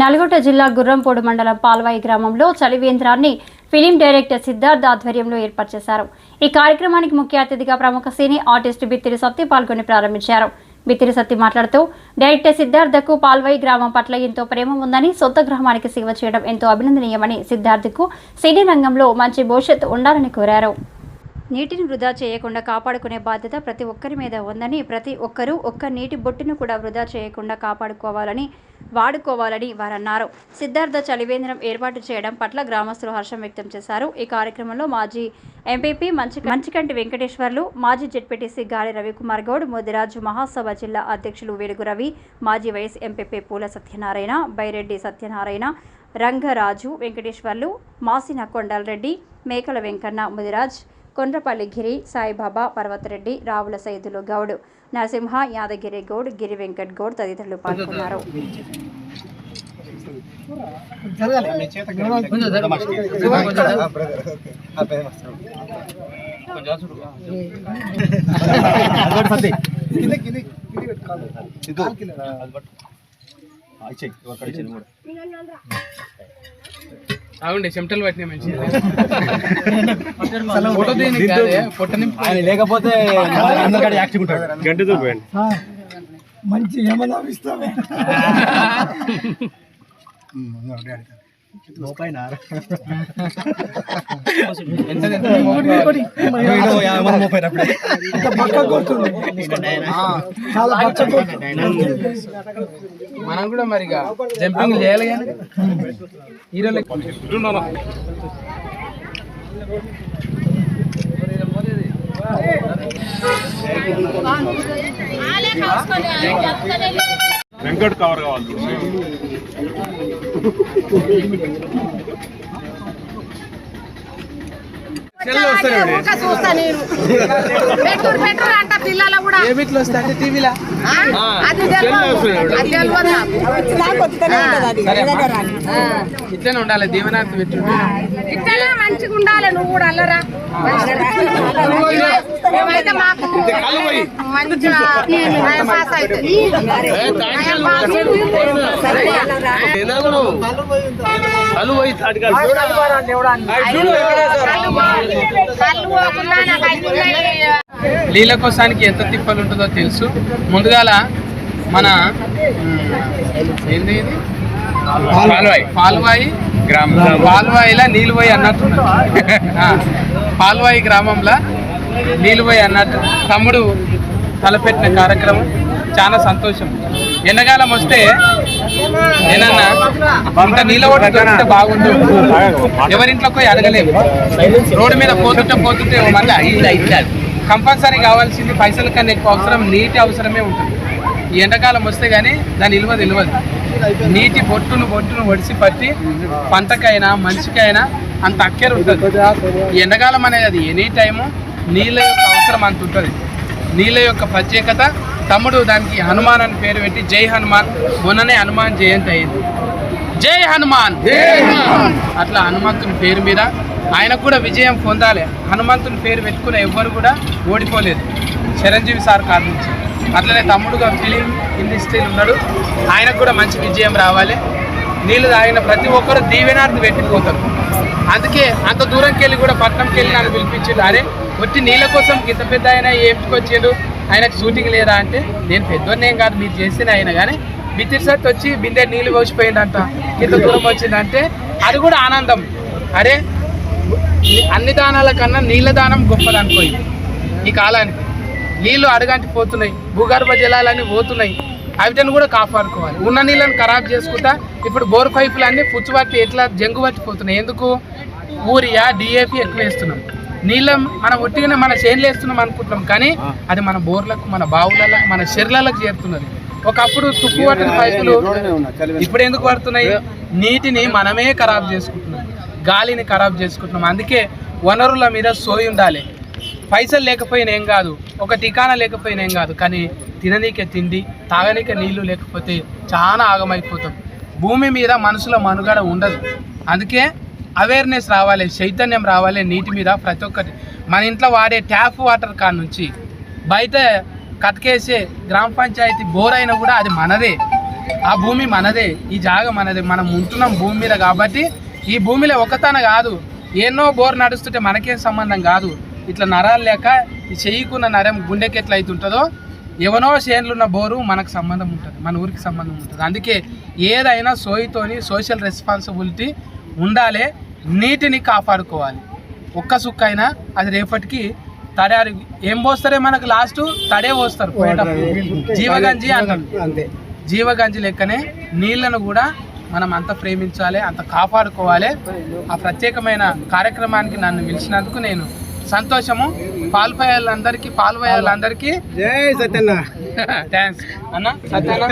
నల్గొండ జిల్లా గుర్రంపోడు మండలం పాల్వాయి గ్రామంలో చలివేంద్రాన్ని ఫిలిం డైరెక్టర్ సిద్ధార్థ్ ఆధ్వర్యంలో ఏర్పాటు చేశారు. ఈ కార్యక్రమానికి ముఖ్య అతిథిగా ప్రముఖ సినీ ఆర్టిస్ట్ బిత్తిరి సత్తి పాల్గొని ప్రారంభించారు. బిత్తిరి సత్తి మాట్లాడుతూ డైరెక్టర్ సిద్ధార్థకు పాల్వాయి గ్రామం పట్ల ఎంతో ప్రేమ ఉందని సొంత గ్రామానికి సేవ చేయడం ఎంతో అభినందనీయమని సిద్ధార్థకు సినీ రంగంలో మంచి భవిష్యత్తు ఉండాలని కోరారు. నీటిని వృధా చేయకుండా కాపాడుకునే బాధ్యత ప్రతి ఒక్కరి మీద ఉందని ప్రతి ఒక్కరూ ఒక్క నీటి బొట్టును కూడా వృధా చేయకుండా కాపాడుకోవాలని వాడుకోవాలని వారన్నారు. సిద్ధార్థ చలివేంద్రం ఏర్పాటు చేయడం పట్ల గ్రామస్తులు హర్షం వ్యక్తం చేశారు. ఈ కార్యక్రమంలో మాజీ ఎంపీపీ మంచి మంచికంటి వెంకటేశ్వర్లు మాజీ జెడ్పీటీసీ గాలి రవికుమార్ గౌడ్ మోదిరాజు మహాసభ జిల్లా అధ్యక్షులు వెలుగు రవి మాజీ వైఎస్ ఎంపీపీ పూల సత్యనారాయణ బైరెడ్డి సత్యనారాయణ రంగరాజు వెంకటేశ్వర్లు మాసిన కొండలరెడ్డి మేకల వెంకన్న ముదిరాజ్ కొండ్రపల్లి గిరి సాయిబాబా పర్వతరెడ్డి రావుల సైదులు గౌడ్ నరసింహ యాదగిరి గౌడ్ గిరి వెంకట్ గౌడ్ తదితరులు పాల్గొన్నారు. అవుండి చెమటలు పొట్టని ఆయన లేకపోతే మంచి ఏమన్నా ఇస్తామే ఎంత ముప్పై మనం కూడా మరి జంపింగ్ చేయాలి కానీ హీరోలు వెంకట్ కవర్ కావాలి సెల్లో వస్తానండి ఊరికే చూస్తా నేను. పెట్టుడు పెట్టుడు అంట పిల్లలు కూడా. ఏ బిట్లు వస్తా అంటే టీవీలా? ఆ? అది. ఇట్లనే ఉండాలి దీవనార్థి పెట్టు ఇట్లనే మంచిగా ఉండాలి నువ్వు కూడా అల్లరా. మేమైతే మాకు మంచిగా పాస్ కళ్ళు లీల కోసానికి ఎంత తిప్పలు ఉంటుందో తెలుసు. ముందుగాల మన మ్, ఏంది పాల్వాయి. పాల్వాయి గ్రామం. పాల్వాయిలా నీలువాయి అన్నట్టు. పాల్వాయి గ్రామంలో నీలువాయి అన్నట్టు. తమ్ముడు తలపెట్టిన కార్యక్రమం. చాలా సంతోషం. ఎండాకాలం వస్తే ఏనన్నా ఇంత నీళ్ళ ఓటు దొరికితే బాగుండు. ఎవరింట్లో పోయి అడగలేము. రోడ్డు మీద పోతుంటే పోతుంటే మళ్ళీ కంపల్సరీ కావాల్సింది పైసల కన్నా ఎక్కువ అవసరం నీటి అవసరమే ఉంటుంది. ఈ ఎండాకాలం వస్తే కానీ దాని విలువ తెలియదు నీటి బొట్టును బొట్టును ఒడిసి పట్టి పంటకైనా మనిషికైనా అంత అక్కర ఉంటుంది. ఈ ఎండాకాలం అనేది అది ఎనీ టైము నీళ్ళ యొక్క అవసరం అంత ఉంటుంది. నీళ్ళ యొక్క ప్రత్యేకత తమ్ముడు దానికి హనుమాన్ అని పేరు పెట్టి జై హనుమాన్ మొన్ననే హనుమాన్ జయంతి అయింది. జై హనుమాన్! అట్లా హనుమంతుని పేరు మీద ఆయనకు కూడా విజయం పొందాలి. హనుమంతుని పేరు పెట్టుకున్న ఎవ్వరు కూడా ఓడిపోలేదు. చిరంజీవి సార్ కాదు నుంచి. అట్లనే తమ్ముడుగా ఫిలిం ఇండస్ట్రీలు ఉన్నాడు. ఆయనకు కూడా మంచి విజయం రావాలి. నీళ్ళు తాగిన ప్రతి ఒక్కరు దీవెనార్థి పెట్టిపోతారు. అందుకే అంత దూరంకి వెళ్ళి కూడా పట్నంకి వెళ్ళి నన్ను పిలిపించిండు. అరే వచ్చి నీళ్ళ కోసం ఇంత పెద్ద ఆయన ఏంచుకొచ్చిండు ఆయనకు షూటింగ్ లేదా అంటే నేను పెద్దోన్నేం కాదు మీరు చేసిన ఆయన కానీ బిత్తిరి సట్ వచ్చి బిందె నీళ్ళు పోసిపోయిందంట ఇంత దూరం వచ్చిందంటే అది కూడా ఆనందం. అరే ఈ అన్ని దానాల కన్నా నీళ్ళ దానం గొప్పదనుకోయి ఈ కాలానికి. నీళ్ళు అడగంటి పోతున్నాయి భూగర్భ జలాలన్నీ పోతున్నాయి. అవిటని కూడా కాపాడుకోవాలి. ఉన్న నీళ్ళని ఖరాబ్ చేసుకుంటా ఇప్పుడు బోర్ పైపులు అన్నీ పుచ్చుబట్టి ఎట్లా జంగు పట్టిపోతున్నాయి ఎందుకు? ఊరియా డిఏపి ఎక్కువ వేస్తున్నాం నీళ్ళ మనం ఒట్టిగానే మన చేనులు వేస్తున్నాం అనుకుంటున్నాం కానీ అది మన బోర్లకు మన బావులకు మన చెర్లలకు చేరుతున్నది. ఒకప్పుడు తుప్పు పట్టిన పైపులు ఇప్పుడు ఎందుకు పడుతున్నాయి? నీటిని మనమే ఖరాబ్ చేసుకుంటున్నాం గాలిని ఖరాబ్ చేసుకుంటున్నాం. అందుకే వనరుల మీద సోయి ఉండాలి. పైసలు లేకపోయినా ఏం కాదు ఒక టికానా లేకపోయినా ఏం కాదు కానీ తిననీకే తిండి తాగనీకే నీళ్ళు లేకపోతే చాలా ఆగమైపోతాం. భూమి మీద మనుషుల మనుగడ ఉండదు. అందుకే అవేర్నెస్ రావాలి చైతన్యం రావాలి నీటి మీద ప్రతి ఒక్కటి. మన ఇంట్లో వాడే ట్యాప్ వాటర్ కాడ నుంచి బయట కట్కేసే గ్రామ పంచాయతీ బోర్ అయినా కూడా అది మనదే. ఆ భూమి మనదే. ఈ జాగ మనదే. మనం ఉంటున్నాం భూమి మీద కాబట్టి ఈ భూమిలో ఒకతన కాదు. ఎన్నో బోర్ నడుస్తుంటే మనకేం సంబంధం కాదు. ఇట్లా నరాలు లేక చేయకున్న నరం గుండెకి ఎట్లా అవుతుంటుందో ఎవనో చేనులున్న బోరు మనకు సంబంధం ఉంటుంది. మన ఊరికి సంబంధం ఉంటుంది. అందుకే ఏదైనా సోయితోని సోషల్ రెస్పాన్సిబిలిటీ ఉండాలి. నీటిని కాపాడుకోవాలి. ఒక్క సుక్క అయినా అది రేపటికి తడారి ఏం పోస్తారే మనకు లాస్ట్? తడే పోస్తారు జీవగంజి అంటారు జీవగంజి లెక్కనే నీళ్ళను కూడా మనం అంత ప్రేమించాలి అంత కాపాడుకోవాలి. ఆ ప్రత్యేకమైన కార్యక్రమానికి నన్ను పిలిచినందుకు నేను సంతోషము. పాల్పోయేళ్ళందరికీ పాల్పోయేళ్ళందరికీ జై సత్యన్న. థ్యాంక్స్ అన్న సత్యనా